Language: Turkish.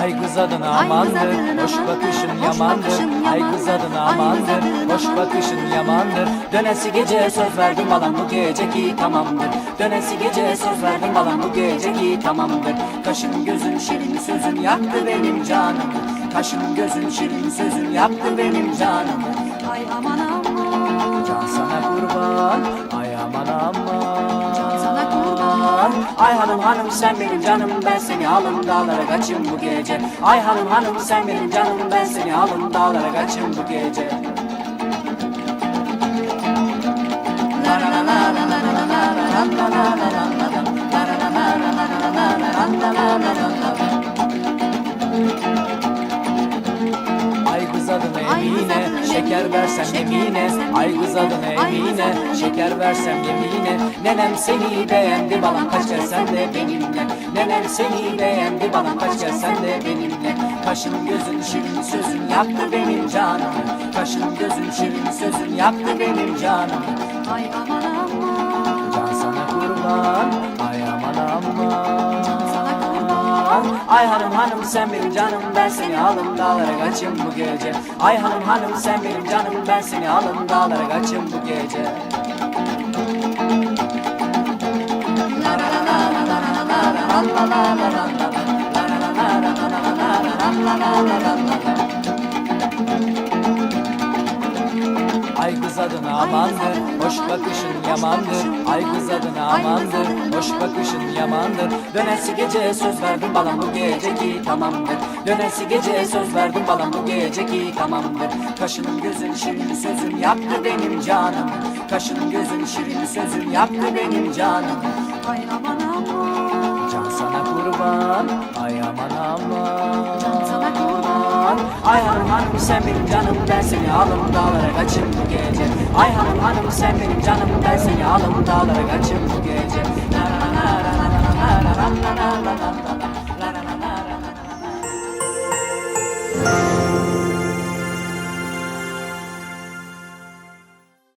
Ay kız adına amandır, hoş bakışın yamandır. Ay kız adına amandır, hoş bakışın yamandır. Dönesi gece söz verdim balam bu geceki tamamdır. Dönesi gece söz verdim balam bu geceki tamamdır. Kaşın gözün şirin sözün yaktı benim canımı. Kaşın gözün şirin sözün yaktı benim canımı. Ay aman aman. Can sana kurban Ay aman aman Can sana kurban. Ay hanım hanım sen benim canım Ben seni alım dağlara kaçım bu gece Ay hanım hanım sen benim canım Ben seni alım dağlara kaçım bu gece La la la la la la la la la la la la la la la la. La la la la kız emine Şeker versem yemine. Ay kız kız emine Şeker versem yemine. Nenem seni beğendi balam kaç gelsen de benimle. Nenem seni beğendi balam kaç gelsen de benimle. Kaşın gözün şirin sözün yaktı benim canımı. Kaşın gözün şirin sözün yaktı benim canımı. Ay aman aman. Can sana kurban Ay aman aman kurban. Ay hanım hanım sen benim canım Ben seni alım dağlara kaçım bu gece Ay hanım hanım sen benim canım Ben seni alım dağlara kaçım bu gece La la la la la la la la la la la la la la. La la la amandır, hoş bakışın yamandır. Ay kız adına amandır, hoş bakışın yamandır. Dönesi gece söz verdim balam bu gece ki tamamdır. Dönesi gece söz verdim balam bu gece ki tamamdır. Kaşının gözün şirin sözün yaktı benim canım. Kaşının gözün şirin sözün yaktı benim canım. Ay aman Ay hanım hanım sen benim canım ben seni alım dağlara kaçım bu gece Ay hanım hanım sen benim canım ben seni alım dağlara kaçım bu gece